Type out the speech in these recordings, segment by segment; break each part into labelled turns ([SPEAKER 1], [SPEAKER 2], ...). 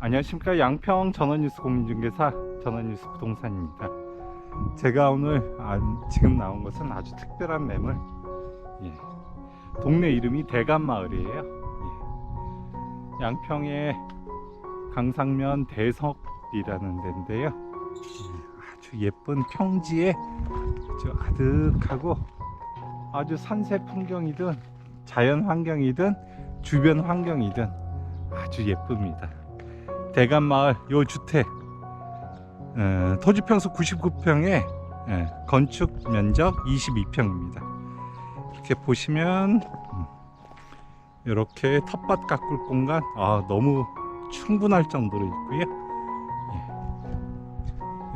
[SPEAKER 1] 안녕하십니까 양평 전원뉴스 공인중개사 전원뉴스 부동산입니다. 제가 오늘 아, 지금 나온 것은 아주 특별한 매물. 예. 동네 이름이 대감마을이에요. 예. 양평의 강상면 대석이라는 데인데요. 예, 아주 예쁜 평지에 아주 아득하고 아주 산세 풍경이든 자연 환경이든 주변 환경이든 아주 예쁩니다. 대감마을 요 주택 어, 토지 평수 99평에 건축 면적 22평입니다. 이렇게 보시면 이렇게 텃밭 가꿀 공간 아 너무 충분할 정도로 있고요.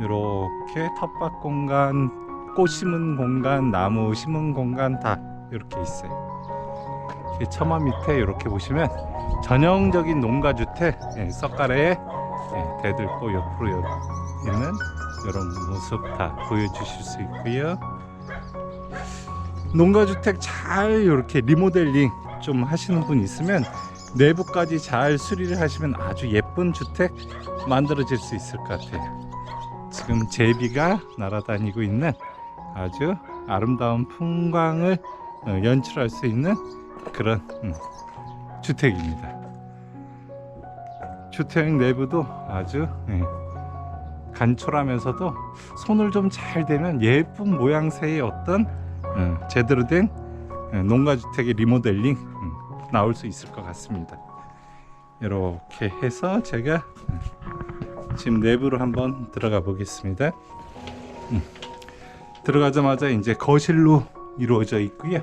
[SPEAKER 1] 이렇게 텃밭 공간, 꽃 심은 공간, 나무 심은 공간 다 이렇게 있어요. 이렇게 처마 밑에 이렇게 보시면 전형적인 농가주택 예, 석가래에 예, 대들보 옆으로 여- 있는 이런 모습 다 보여주실 수 있고요. 농가주택 잘 이렇게 리모델링 좀 하시는 분 있으면 내부까지 잘 수리를 하시면 아주 예쁜 주택 만들어질 수 있을 것 같아요. 지금 제비가 날아다니고 있는 아주 아름다운 풍광을 어, 연출할 수 있는 그런 음, 주택입니다. 주택 내부도 아주 예, 간촐하면서도 손을 좀 잘 대면 예쁜 모양새의 어떤 어, 제대로 된 어, 농가주택의 리모델링 음, 나올 수 있을 것 같습니다. 이렇게 해서 제가 어, 지금 내부로 한번 들어가 보겠습니다. 음, 들어가자마자 이제 거실로 이루어져 있고요.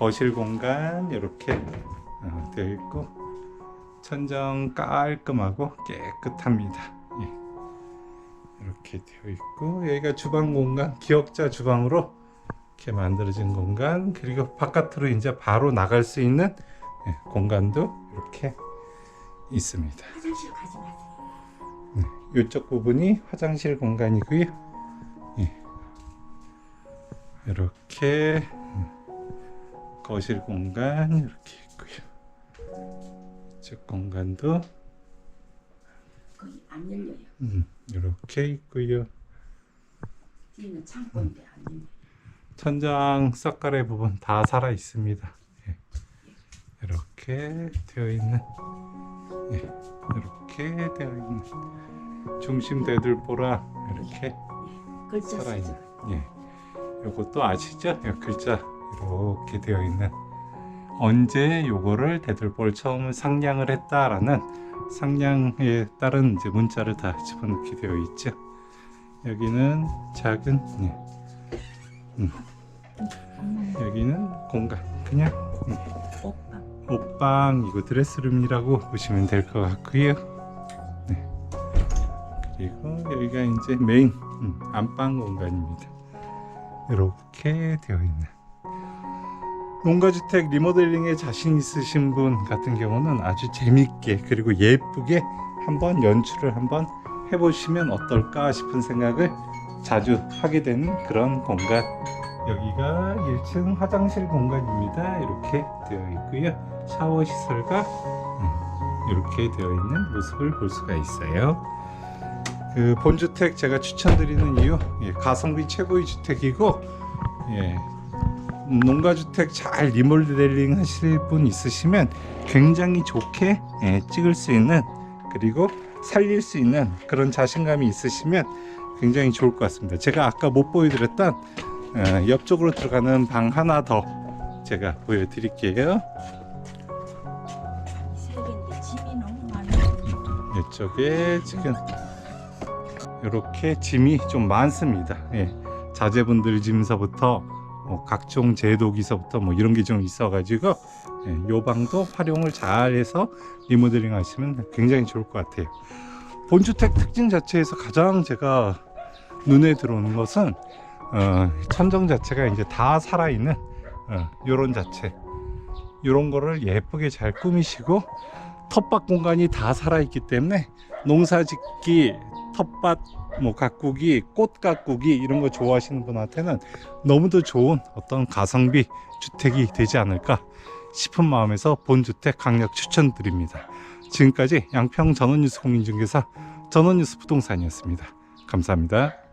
[SPEAKER 1] 예, 거실 공간 이렇게 어, 되어 있고 천정 깔끔하고 깨끗합니다. 예. 이렇게 되어 있고 여기가 주방 공간 기역자 주방으로 이렇게 만들어진 공간 그리고 바깥으로 이제 바로 나갈 수 있는 예, 공간도 이렇게 있습니다.
[SPEAKER 2] 화장실 가지 마세요.
[SPEAKER 1] 이쪽 부분이 화장실 공간이고요. 예. 이렇게 음, 거실 공간 이렇게 있고요. 이쪽 공간도
[SPEAKER 2] 거기 안 열려요.
[SPEAKER 1] 음, 이렇게 있고요.
[SPEAKER 2] 뒤에는 창고인데 안 열려요.
[SPEAKER 1] 천장 석가래 부분 다 살아 있습니다. 예. 이렇게 되어 있는 예. 이렇게 되어 있는 중심 대들보라 이렇게
[SPEAKER 2] 글자
[SPEAKER 1] 살아 있는
[SPEAKER 2] 쓰죠.
[SPEAKER 1] 예. 요것도 아시죠? 요 글자 이렇게 되어 있는 언제 요거를 대들보를 처음 상량을 했다라는 상량에 따른 이제 문자를 다 집어넣게 되어 있죠. 여기는 작은 예. 음. 여기는 공간 그냥 음,
[SPEAKER 2] 오빠
[SPEAKER 1] 옷방이고 드레스룸이라고 보시면 될 것 같고요. 네. 그리고 여기가 이제 메인 음, 안방 공간입니다. 이렇게 되어 있는 농가주택 리모델링에 자신 있으신 분 같은 경우는 아주 재밌게 그리고 예쁘게 한번 연출을 한번 해보시면 어떨까 싶은 생각을 자주 하게 되는 그런 공간. 여기가 1층 화장실 공간입니다. 이렇게 되어 있고요. 샤워 시설과 음, 이렇게 되어 있는 모습을 볼 수가 있어요. 그 본주택 제가 추천드리는 이유 예, 가성비 최고의 주택이고 예, 농가주택 잘 리모델링 하실 분 있으시면 굉장히 좋게 예, 찍을 수 있는 그리고 살릴 수 있는 그런 자신감이 있으시면 굉장히 좋을 것 같습니다. 제가 아까 못 보여드렸던 어, 옆쪽으로 들어가는 방 하나 더 제가 보여드릴게요. 이쪽에 지금 이렇게 짐이 좀 많습니다. 예, 자제분들 짐서부터 뭐 각종 제도 기서부터 뭐 이런 게 좀 있어가지고 예, 요 방도 활용을 잘해서 리모델링 하시면 굉장히 좋을 것 같아요. 본주택 특징 자체에서 가장 제가 눈에 들어오는 것은 어, 천정 자체가 이제 다 살아있는 어, 요런 자체 요런 거를 예쁘게 잘 꾸미시고 텃밭 공간이 다 살아있기 때문에 농사짓기 텃밭 뭐 가꾸기 꽃 가꾸기 이런 거 좋아하시는 분한테는 너무도 좋은 어떤 가성비 주택이 되지 않을까 싶은 마음에서 본주택 강력 추천드립니다 지금까지 양평 전원뉴스 공인중개사 전원뉴스 부동산이었습니다. 감사합니다.